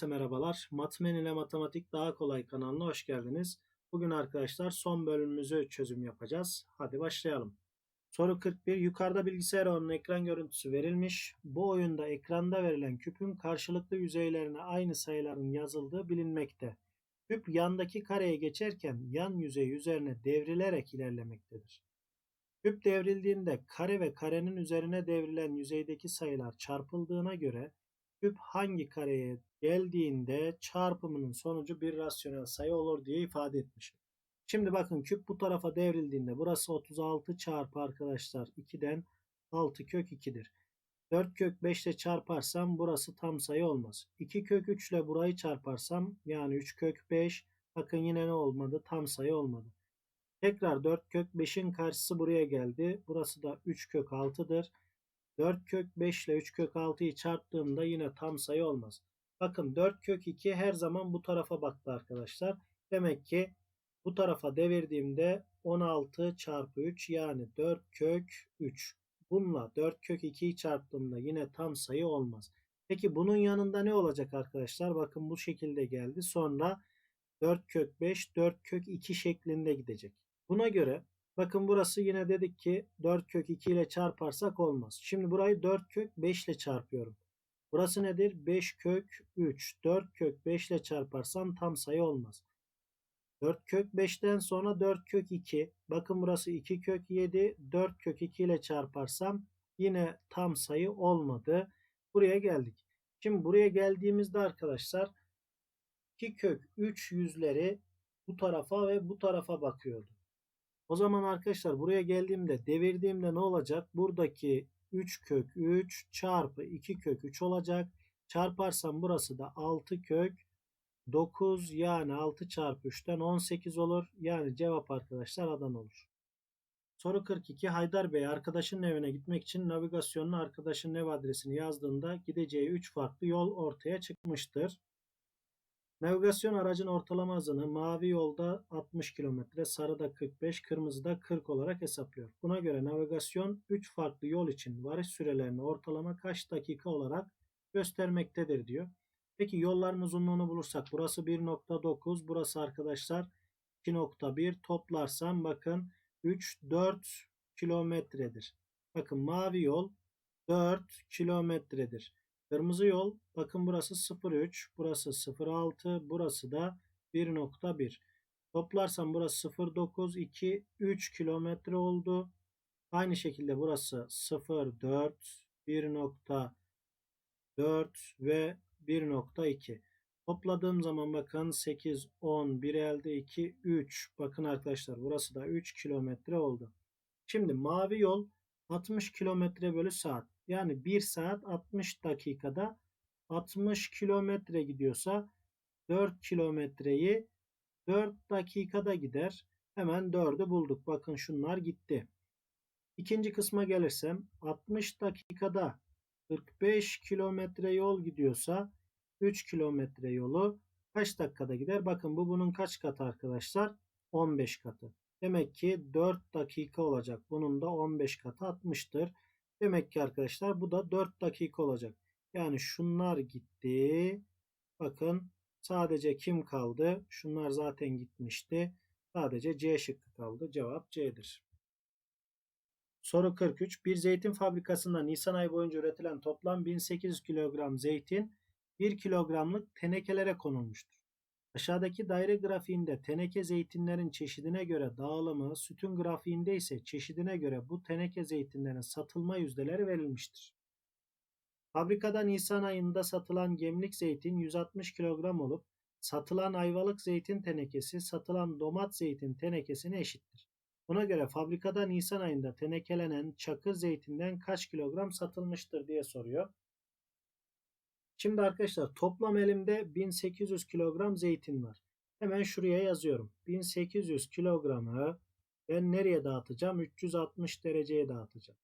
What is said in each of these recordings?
Herkese merhabalar. Matmen ile Matematik Daha Kolay kanalına hoş geldiniz. Bugün arkadaşlar son bölümümüzü çözüm yapacağız. Hadi başlayalım. Soru 41. Yukarıda bilgisayar oyunun ekran görüntüsü verilmiş. Bu oyunda ekranda verilen küpün karşılıklı yüzeylerine aynı sayıların yazıldığı bilinmekte. Küp yandaki kareye geçerken yan yüzey üzerine devrilerek ilerlemektedir. Küp devrildiğinde kare ve karenin üzerine devrilen yüzeydeki sayılar çarpıldığına göre küp hangi kareye geldiğinde çarpımının sonucu bir rasyonel sayı olur diye ifade etmişim. Şimdi bakın küp bu tarafa devrildiğinde burası 36 çarpı arkadaşlar 2'den 6 kök 2'dir. 4 kök 5 ile çarparsam burası tam sayı olmaz. 2 kök 3 ile burayı çarparsam yani 3 kök 5 bakın yine ne olmadı tam sayı olmadı. Tekrar 4 kök 5'in karşısı buraya geldi. Burası da 3 kök 6'dır. 4 kök 5 ile 3 kök 6'yı çarptığımda yine tam sayı olmaz. Bakın 4 kök 2 her zaman bu tarafa baktı arkadaşlar. Demek ki bu tarafa devirdiğimde 16 çarpı 3 yani 4 kök 3. Bununla 4 kök 2'yi çarptığımda yine tam sayı olmaz. Peki bunun yanında ne olacak arkadaşlar? Bakın bu şekilde geldi. Sonra 4 kök 5, 4 kök 2 şeklinde gidecek. Buna göre bakın burası yine dedik ki 4 kök 2 ile çarparsak olmaz. Şimdi burayı 4 kök 5 ile çarpıyorum. Burası nedir? 5 kök 3. 4 kök 5 ile çarparsam tam sayı olmaz. 4 kök 5'ten sonra 4 kök 2. Bakın burası 2 kök 7. 4 kök 2 ile çarparsam yine tam sayı olmadı. Buraya geldik. Şimdi buraya geldiğimizde arkadaşlar 2 kök 3 yüzleri bu tarafa ve bu tarafa bakıyordu. O zaman arkadaşlar buraya geldiğimde devirdiğimde ne olacak? Buradaki 3 kök 3 çarpı 2 kök 3 olacak. Çarparsam burası da 6 kök 9 yani 6 çarpı 3'ten 18 olur. Yani cevap arkadaşlar Adana olur. Soru 42. Haydar Bey arkadaşının evine gitmek için navigasyonun arkadaşın ev adresini yazdığında gideceği 3 farklı yol ortaya çıkmıştır. Navigasyon aracın ortalama hızını mavi yolda 60 km, sarıda 45, kırmızıda 40 olarak hesaplıyor. Buna göre navigasyon 3 farklı yol için varış sürelerini ortalama kaç dakika olarak göstermektedir diyor. Peki yolların uzunluğunu bulursak burası 1.9, burası arkadaşlar 2.1 toplarsam bakın 3 4 kilometredir. Bakın mavi yol 4 kilometredir. Kırmızı yol bakın burası 0.3, burası 0.6, burası da 1.1. Toplarsam burası 0.9, 2, 3 kilometre oldu. Aynı şekilde burası 0.4, 1.4 ve 1.2. Topladığım zaman bakın 8, 10, 1 elde 2, 3. Bakın arkadaşlar burası da 3 kilometre oldu. Şimdi mavi yol 60 kilometre bölü saat. Yani 1 saat 60 dakikada 60 kilometre gidiyorsa 4 kilometreyi 4 dakikada gider. Hemen 4'ü bulduk. Bakın şunlar gitti. İkinci kısma gelirsem 60 dakikada 45 kilometre yol gidiyorsa 3 kilometre yolu kaç dakikada gider? Bakın bu bunun kaç katı arkadaşlar? 15 katı. Demek ki 4 dakika olacak. Bunun da 15 katı 60'tır. Demek ki arkadaşlar bu da 4 dakika olacak. Yani şunlar gitti. Bakın sadece kim kaldı? Şunlar zaten gitmişti. Sadece C şıkkı kaldı. Cevap C'dir. Soru 43. Bir zeytin fabrikasında Nisan ayı boyunca üretilen toplam 1800 kilogram zeytin 1 kilogramlık tenekelere konulmuştur. Aşağıdaki daire grafiğinde teneke zeytinlerin çeşidine göre dağılımı, sütun grafiğinde ise çeşidine göre bu teneke zeytinlerin satılma yüzdeleri verilmiştir. Fabrikada Nisan ayında satılan gemlik zeytin 160 kilogram olup satılan ayvalık zeytin tenekesi satılan domat zeytin tenekesine eşittir. Buna göre fabrikada Nisan ayında tenekelenen çakır zeytinden kaç kilogram satılmıştır diye soruyor. Şimdi arkadaşlar toplam elimde 1800 kilogram zeytin var. Hemen şuraya yazıyorum. 1800 kilogramı ben nereye dağıtacağım? 360 dereceye dağıtacağım.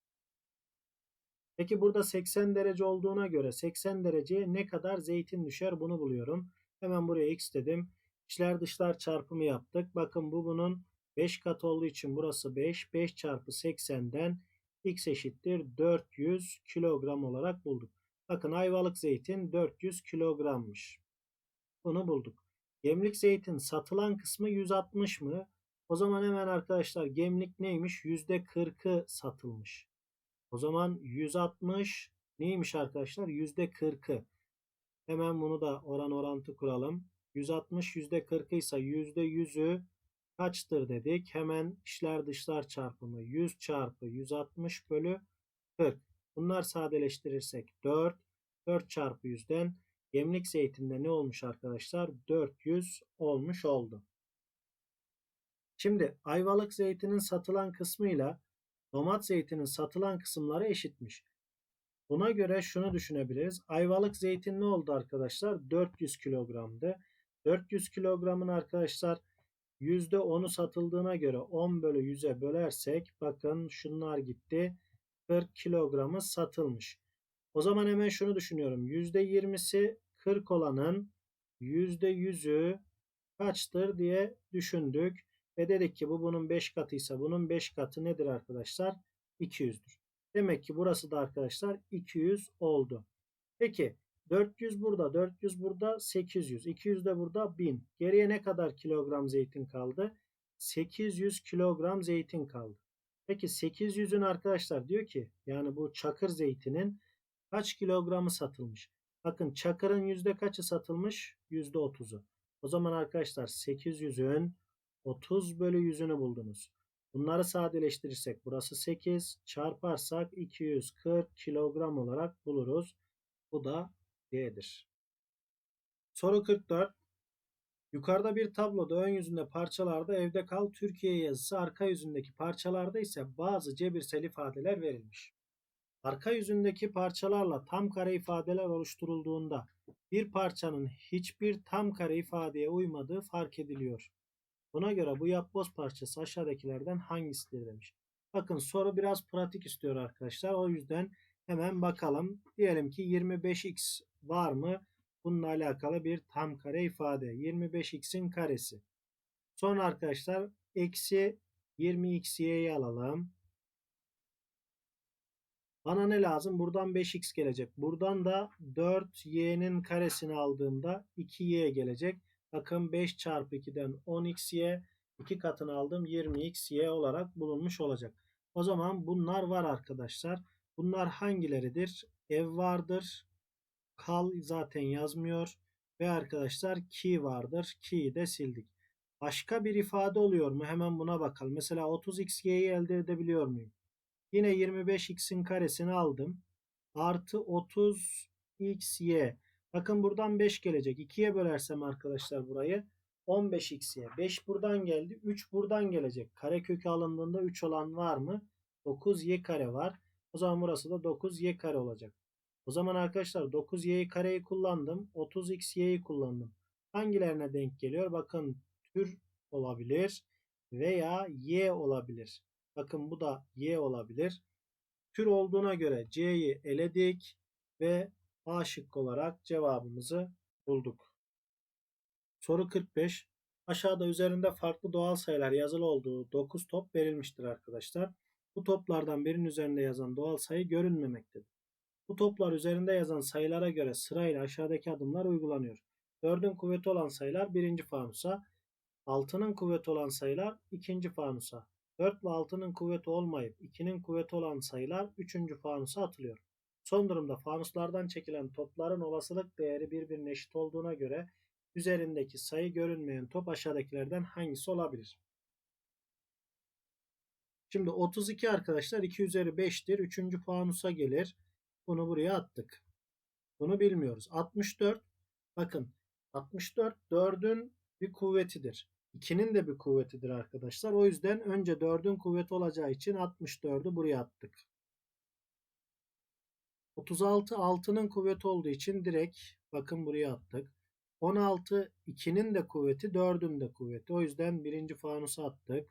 Peki burada 80 derece olduğuna göre 80 dereceye ne kadar zeytin düşer bunu buluyorum. Hemen buraya x dedim. İçler dışlar çarpımı yaptık. Bakın bu bunun 5 kat olduğu için burası 5. 5 çarpı 80'den x eşittir 400 kilogram olarak bulduk. Bakın ayvalık zeytin 400 kilogrammış. Bunu bulduk. Gemlik zeytin satılan kısmı 160 mı? O zaman hemen arkadaşlar gemlik neymiş? %40'ı satılmış. O zaman 160 neymiş arkadaşlar? %40'ı. Hemen bunu da oran orantı kuralım. 160 %40 ise %100'ü kaçtır dedik. Hemen işler dışlar çarpımı 100 çarpı 160 bölü 40. Bunlar sadeleştirirsek 4. 4 çarpı 100'den gemlik zeytinde ne olmuş arkadaşlar? 400 olmuş oldu. Şimdi ayvalık zeytinin satılan kısmıyla domat zeytinin satılan kısımları eşitmiş. Buna göre şunu düşünebiliriz. Ayvalık zeytin ne oldu arkadaşlar? 400 kilogramdı. 400 kilogramın arkadaşlar %10'u satıldığına göre 10 bölü 100'e bölersek bakın şunlar gitti. 40 kilogramı satılmış. O zaman hemen şunu düşünüyorum. %20'si 40 olanın %100'ü kaçtır diye düşündük. Ve dedik ki bu bunun 5 katıysa bunun 5 katı nedir arkadaşlar? 200'dür. Demek ki burası da arkadaşlar 200 oldu. Peki 400 burada, 400 burada, 800. 200 de burada 1000. Geriye ne kadar kilogram zeytin kaldı? 800 kilogram zeytin kaldı. Peki 800'ün arkadaşlar diyor ki yani bu çakır zeytinin kaç kilogramı satılmış? Bakın çakırın yüzde kaçı satılmış? Yüzde 30'u. O zaman arkadaşlar 800'ün 30 bölü 100'ünü buldunuz. Bunları sadeleştirirsek burası 8 çarparsak 240 kilogram olarak buluruz. Bu da D'dir. Soru 44. Yukarıda bir tabloda ön yüzünde parçalarda evde kal Türkiye yazısı arka yüzündeki parçalarda ise bazı cebirsel ifadeler verilmiş. Arka yüzündeki parçalarla tam kare ifadeler oluşturulduğunda bir parçanın hiçbir tam kare ifadeye uymadığı fark ediliyor. Buna göre bu yapboz parçası aşağıdakilerden hangisidir demiş. Bakın soru biraz pratik istiyor arkadaşlar. O yüzden hemen bakalım. Diyelim ki 25x var mı? Bununla alakalı bir tam kare ifade. 25x'in karesi. Sonra arkadaşlar eksi 20xy'yi alalım. Bana ne lazım? Buradan 5x gelecek. Buradan da 4y'nin karesini aldığımda 2y gelecek. Bakın 5 çarpı 2'den 10xy 2 katını aldım 20xy olarak bulunmuş olacak. O zaman bunlar var arkadaşlar. Bunlar hangileridir? Ev vardır. Kal zaten yazmıyor. Ve arkadaşlar ki vardır. Ki'yi de sildik. Başka bir ifade oluyor mu? Hemen buna bakalım. Mesela 30xy'yi elde edebiliyor muyum? Yine 25x'in karesini aldım. Artı 30xy. Bakın buradan 5 gelecek. 2'ye bölersem arkadaşlar burayı 15x'ye. 5 buradan geldi. 3 buradan gelecek. Kare kökü alındığında 3 olan var mı? 9y kare var. O zaman burası da 9y kare olacak. O zaman arkadaşlar 9y kareyi kullandım. 30xy'yi kullandım. Hangilerine denk geliyor? Bakın tür olabilir veya y olabilir. Bakın bu da y olabilir. Tür olduğuna göre c'yi eledik ve A şıkkı olarak cevabımızı bulduk. Soru 45. Aşağıda üzerinde farklı doğal sayılar yazılı olduğu 9 top verilmiştir arkadaşlar. Bu toplardan birinin üzerinde yazan doğal sayı görünmemektedir. Bu toplar üzerinde yazan sayılara göre sırayla aşağıdaki adımlar uygulanıyor. 4'ün kuvveti olan sayılar 1. fanusa, 6'nın kuvveti olan sayılar 2. fanusa, 4 ve 6'nın kuvveti olmayıp 2'nin kuvveti olan sayılar 3. fanusa atılıyor. Son durumda fanuslardan çekilen topların olasılık değeri birbirine eşit olduğuna göre üzerindeki sayı görünmeyen top aşağıdakilerden hangisi olabilir? Şimdi 32 arkadaşlar 2 üzeri 5'tir. 3. fanusa gelir. Bunu buraya attık. Bunu bilmiyoruz. 64 bakın 64 4'ün bir kuvvetidir. 2'nin de bir kuvvetidir arkadaşlar. O yüzden önce 4'ün kuvveti olacağı için 64'ü buraya attık. 36 6'nın kuvveti olduğu için direkt bakın buraya attık. 16 2'nin de kuvveti 4'ün de kuvveti. O yüzden birinci fanusu attık.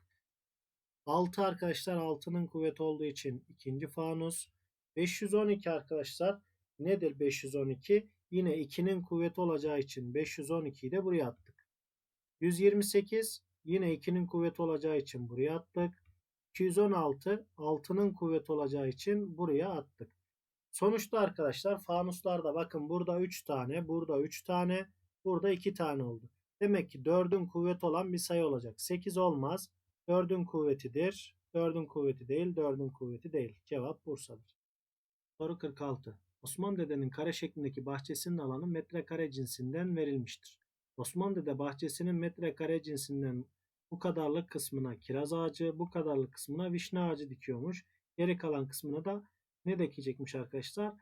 6 arkadaşlar 6'nın kuvveti olduğu için ikinci fanus. 512 arkadaşlar nedir 512? Yine 2'nin kuvveti olacağı için 512'yi de buraya attık. 128 yine 2'nin kuvveti olacağı için buraya attık. 216 6'nın kuvveti olacağı için buraya attık. Sonuçta arkadaşlar fanuslarda bakın burada 3 tane, burada 3 tane, Burada 2 tane oldu. Demek ki 4'ün kuvveti olan bir sayı olacak. 8 olmaz. 4'ün kuvvetidir. 4'ün kuvveti değil, 4'ün kuvveti değil. Cevap Bursa'dır. Soru 46. Osman Dede'nin kare şeklindeki bahçesinin alanı metrekare cinsinden verilmiştir. Osman Dede bahçesinin metrekare cinsinden bu kadarlık kısmına kiraz ağacı, bu kadarlık kısmına vişne ağacı dikiyormuş. Geri kalan kısmına da ne dikecekmiş arkadaşlar?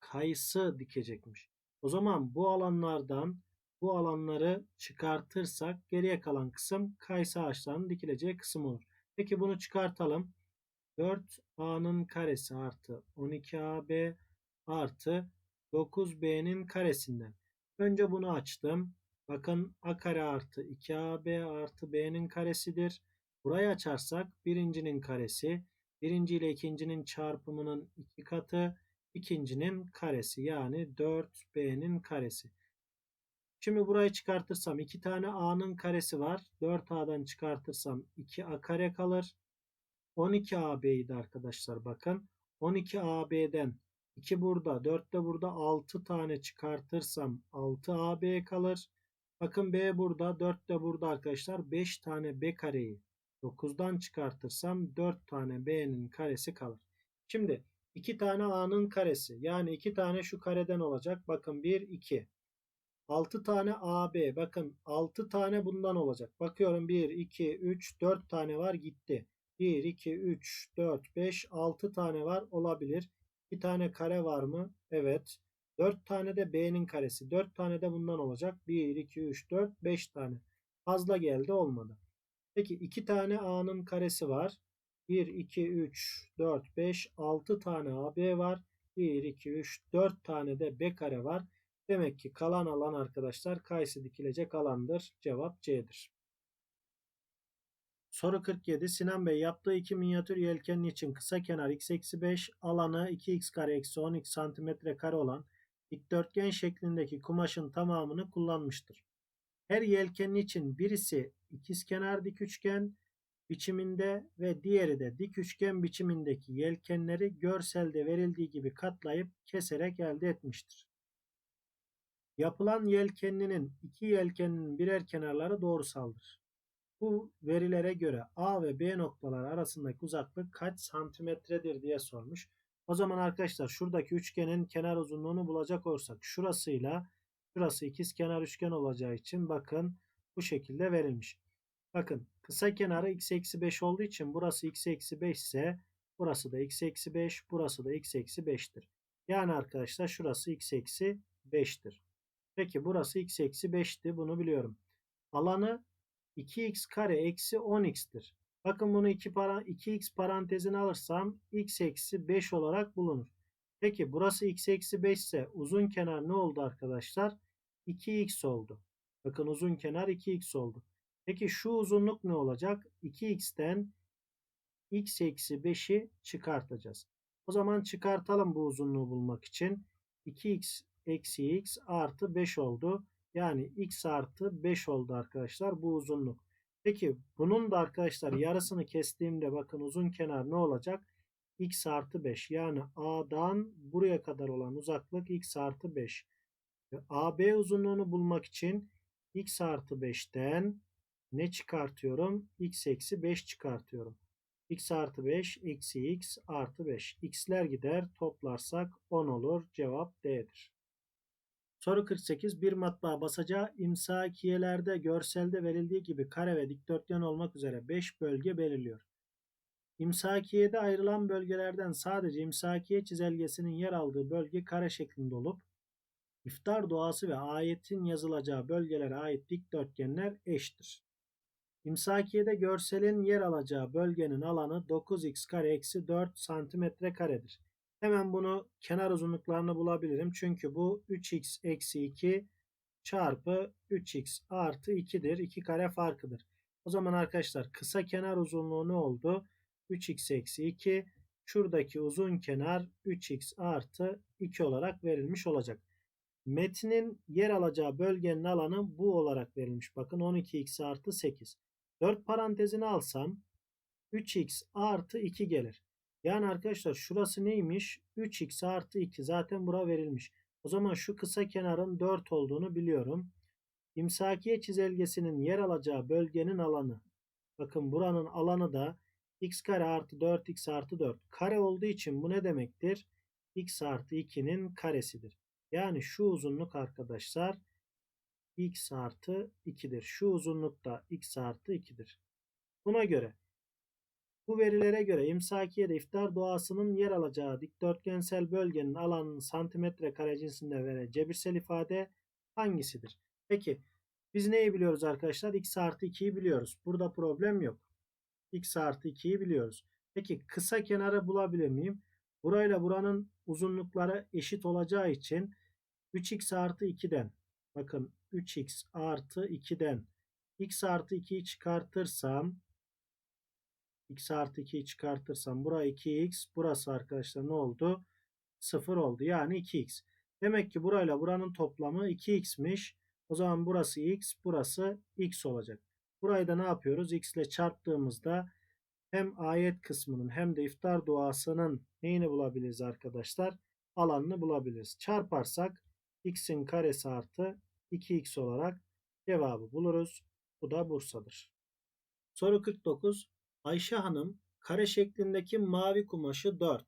Kayısı dikecekmiş. O zaman bu alanlardan bu alanları çıkartırsak geriye kalan kısım kayısı ağaçlarının dikileceği kısım olur. Peki bunu çıkartalım. 4a'nın karesi artı 12ab artı 9b'nin karesinden. Önce bunu açtım. Bakın a kare artı 2ab artı b'nin karesidir. Burayı açarsak birincinin karesi, birinci ile ikincinin çarpımının iki katı, ikincinin karesi yani 4b'nin karesi. Şimdi burayı çıkartırsam 2 tane a'nın karesi var. 4a'dan çıkartırsam 2a kare kalır. 12ab'ydi arkadaşlar bakın. 12ab'den 2 burada 4 de burada 6 tane çıkartırsam 6ab kalır. Bakın b burada 4 de burada arkadaşlar 5 tane b kareyi 9'dan çıkartırsam 4 tane b'nin karesi kalır. Şimdi 2 tane a'nın karesi yani 2 tane şu kareden olacak. Bakın 1 2 6 tane AB. Bakın 6 tane bundan olacak. Bakıyorum 1, 2, 3, 4 tane var gitti. 1, 2, 3, 4, 5, 6 tane var olabilir. Bir tane kare var mı? Evet. 4 tane de B'nin karesi. 4 tane de bundan olacak. 1, 2, 3, 4, 5 tane. Fazla geldi olmadı. Peki 2 tane A'nın karesi var. 1, 2, 3, 4, 5, 6 tane AB var. 1, 2, 3, 4 tane de B kare var. Demek ki kalan alan arkadaşlar kayısı dikilecek alandır. Cevap C'dir. Soru 47. Sinan Bey yaptığı iki minyatür yelkenin için kısa kenar x-5 alanı 2x kare eksi 12 santimetre kare olan dikdörtgen şeklindeki kumaşın tamamını kullanmıştır. Her yelkenin için birisi ikizkenar dik üçgen biçiminde ve diğeri de dik üçgen biçimindeki yelkenleri görselde verildiği gibi katlayıp keserek elde etmiştir. Yapılan yelkenlinin iki yelkeninin birer kenarları doğrusaldır. Bu verilere göre A ve B noktalar arasındaki uzaklık kaç santimetredir diye sormuş. O zaman arkadaşlar şuradaki üçgenin kenar uzunluğunu bulacak olursak şurasıyla şurası ikiz kenar üçgen olacağı için bakın bu şekilde verilmiş. Bakın kısa kenarı x eksi 5 olduğu için burası x eksi 5 ise burası da x eksi 5 burası da x eksi 5'tir. Yani arkadaşlar şurası x eksi 5'tir. Peki burası x eksi 5'ti. Bunu biliyorum. Alanı 2x kare eksi 10x'tir. Bakın bunu 2 para, 2x parantezine alırsam x eksi 5 olarak bulunur. Peki burası x eksi 5 ise uzun kenar ne oldu arkadaşlar? 2x oldu. Bakın uzun kenar 2x oldu. Peki şu uzunluk ne olacak? 2x'ten x eksi 5'i çıkartacağız. O zaman çıkartalım bu uzunluğu bulmak için. 2x eksi x artı 5 oldu. Yani x artı 5 oldu arkadaşlar bu uzunluk. Peki bunun da arkadaşlar yarısını kestiğimde bakın uzun kenar ne olacak? x artı 5 yani A'dan buraya kadar olan uzaklık x artı 5. AB uzunluğunu bulmak için x artı 5'ten ne çıkartıyorum? x eksi 5 çıkartıyorum. x artı 5 eksi x artı 5. x'ler gider toplarsak 10 olur. Cevap D'dir. Soru 48. Bir matbaa basacağı imsakiyelerde görselde verildiği gibi kare ve dikdörtgen olmak üzere 5 bölge belirliyor. İmsakiyede ayrılan bölgelerden sadece imsakiye çizelgesinin yer aldığı bölge kare şeklinde olup iftar doğası ve ayetin yazılacağı bölgelere ait dikdörtgenler eşittir. İmsakiyede görselin yer alacağı bölgenin alanı 9x kare eksi 4 santimetre karedir. Hemen bunu kenar uzunluklarını bulabilirim. Çünkü bu 3x eksi 2 çarpı 3x artı 2'dir. 2 kare farkıdır. O zaman arkadaşlar kısa kenar uzunluğu ne oldu? 3x eksi 2. Şuradaki uzun kenar 3x artı 2 olarak verilmiş olacak. Metnin yer alacağı bölgenin alanı bu olarak verilmiş. Bakın 12x artı 8. 4 parantezini alsam 3x artı 2 gelir. Yani arkadaşlar şurası neymiş? 3x artı 2 zaten bura verilmiş. O zaman şu kısa kenarın 4 olduğunu biliyorum. imsakiye çizelgesinin yer alacağı bölgenin alanı. Bakın buranın alanı da x kare artı 4x artı 4. Kare olduğu için bu ne demektir? x artı 2'nin karesidir. Yani şu uzunluk arkadaşlar x artı 2'dir. Şu uzunluk da x artı 2'dir. Buna göre bu verilere göre imsakiyede iftar doğasının yer alacağı dikdörtgensel bölgenin alanının santimetre kare cinsinde veren cebirsel ifade hangisidir? Peki biz neyi biliyoruz arkadaşlar? x artı 2'yi biliyoruz. Burada problem yok. x artı 2'yi biliyoruz. Peki kısa kenarı bulabilir miyim? Burayla buranın uzunlukları eşit olacağı için 3x artı 2'den bakın 3x artı 2'den x artı 2'yi çıkartırsam x artı 2'yi çıkartırsam buraya 2x burası arkadaşlar ne oldu? 0 oldu. Yani 2x. Demek ki burayla buranın toplamı 2x'miş. O zaman burası x, burası x olacak. Burayı da ne yapıyoruz? x ile çarptığımızda hem ayet kısmının hem de iftar duasının neyini bulabiliriz arkadaşlar? Alanını bulabiliriz. Çarparsak x'in karesi artı 2x olarak cevabı buluruz. Bu da Bursa'dır. Soru 49. Ayşe Hanım kare şeklindeki mavi kumaşı 4,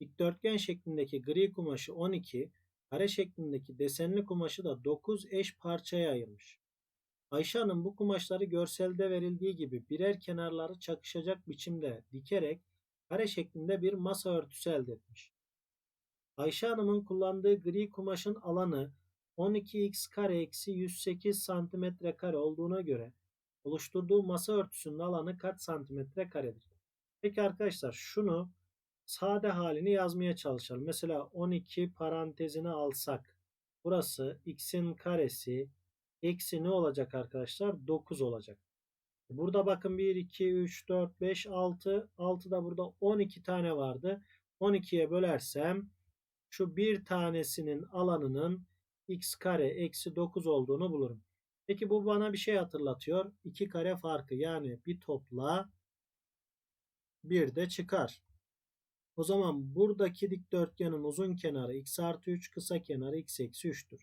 dikdörtgen şeklindeki gri kumaşı 12, kare şeklindeki desenli kumaşı da 9 eş parçaya ayırmış. Ayşe Hanım bu kumaşları görselde verildiği gibi birer kenarları çakışacak biçimde dikerek kare şeklinde bir masa örtüsü elde etmiş. Ayşe Hanım'ın kullandığı gri kumaşın alanı 12x kare eksi 108 santimetre kare olduğuna göre oluşturduğu masa örtüsünün alanı kaç santimetre karedir? Peki arkadaşlar şunu sade halini yazmaya çalışalım. Mesela 12 parantezine alsak burası x'in karesi eksi ne olacak arkadaşlar? 9 olacak. Burada bakın 1, 2, 3, 4, 5, 6. 6 da burada 12 tane vardı. 12'ye bölersem şu bir tanesinin alanının x kare eksi 9 olduğunu bulurum. Peki bu bana bir şey hatırlatıyor. 2 kare farkı yani bir topla bir de çıkar. O zaman buradaki dikdörtgenin uzun kenarı x artı 3 kısa kenarı x eksi 3'tür.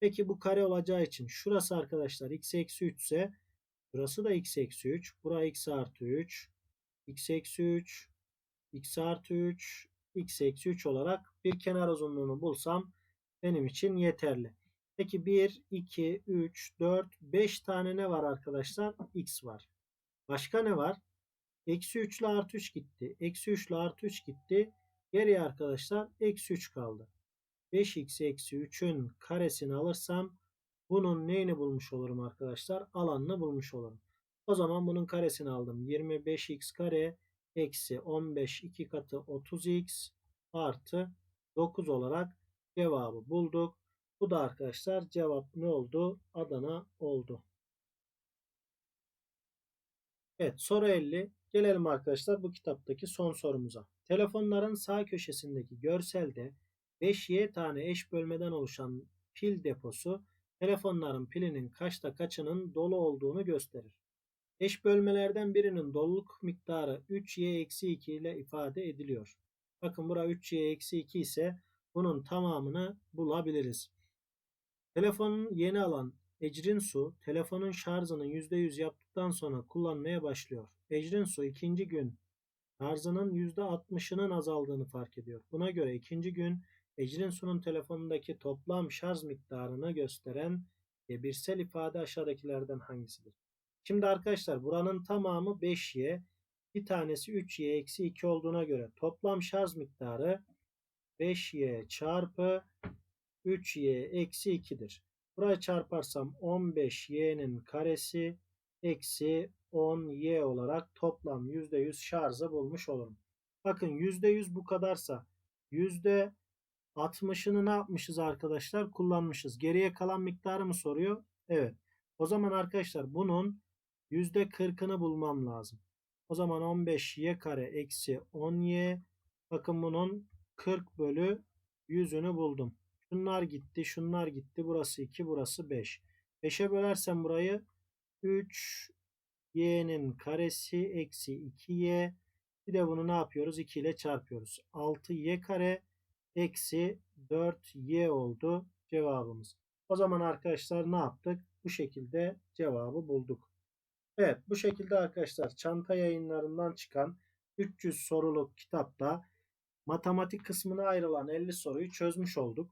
Peki bu kare olacağı için şurası arkadaşlar x eksi 3 ise burası da x eksi 3. Burası x artı 3. x eksi 3. x artı 3. x eksi 3 olarak bir kenar uzunluğunu bulsam benim için yeterli. Peki 1, 2, 3, 4, 5 tane ne var arkadaşlar? X var. Başka ne var? Eksi 3 ile artı 3 gitti. Eksi 3 ile artı 3 gitti. Geriye arkadaşlar eksi 3 kaldı. 5x eksi 3'ün karesini alırsam bunun neyini bulmuş olurum arkadaşlar? Alanını bulmuş olurum. O zaman bunun karesini aldım. 25x kare eksi 15 2 katı 30x artı 9 olarak cevabı bulduk. Bu da arkadaşlar cevap ne oldu? Adana oldu. Evet soru 50. Gelelim arkadaşlar bu kitaptaki son sorumuza. Telefonların sağ köşesindeki görselde 5Y tane eş bölmeden oluşan pil deposu telefonların pilinin kaçta kaçının dolu olduğunu gösterir. Eş bölmelerden birinin doluluk miktarı 3Y-2 ile ifade ediliyor. Bakın bura 3Y-2 ise bunun tamamını bulabiliriz. Telefonun yeni alan Ecrin Su telefonun şarjını %100 yaptıktan sonra kullanmaya başlıyor. Ecrin Su ikinci gün şarjının %60'ının azaldığını fark ediyor. Buna göre ikinci gün Ecrin Su'nun telefonundaki toplam şarj miktarını gösteren cebirsel ifade aşağıdakilerden hangisidir? Şimdi arkadaşlar buranın tamamı 5Y, bir tanesi 3Y eksi 2 olduğuna göre toplam şarj miktarı 5Y çarpı 3y eksi 2'dir. Buraya çarparsam 15y'nin karesi eksi 10y olarak toplam %100 şarjı bulmuş olurum. Bakın %100 bu kadarsa %60'ını ne yapmışız arkadaşlar? Kullanmışız. Geriye kalan miktarı mı soruyor? Evet. O zaman arkadaşlar bunun %40'ını bulmam lazım. O zaman 15y kare eksi 10y. Bakın bunun 40 bölü 100'ünü buldum. Şunlar gitti, şunlar gitti. Burası 2, burası 5. 5'e bölersem burayı 3 y'nin karesi eksi 2y. Bir de bunu ne yapıyoruz? 2 ile çarpıyoruz. 6y kare eksi 4y oldu cevabımız. O zaman arkadaşlar ne yaptık? bu şekilde cevabı bulduk. Evet bu şekilde arkadaşlar çanta yayınlarından çıkan 300 soruluk kitapta matematik kısmına ayrılan 50 soruyu çözmüş olduk.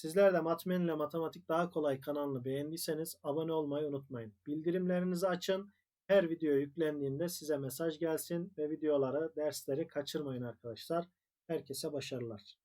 Sizler de Matmen ile Matematik Daha Kolay kanalını beğendiyseniz abone olmayı unutmayın. Bildirimlerinizi açın. Her video yüklendiğinde size mesaj gelsin ve videoları, dersleri kaçırmayın arkadaşlar. Herkese başarılar.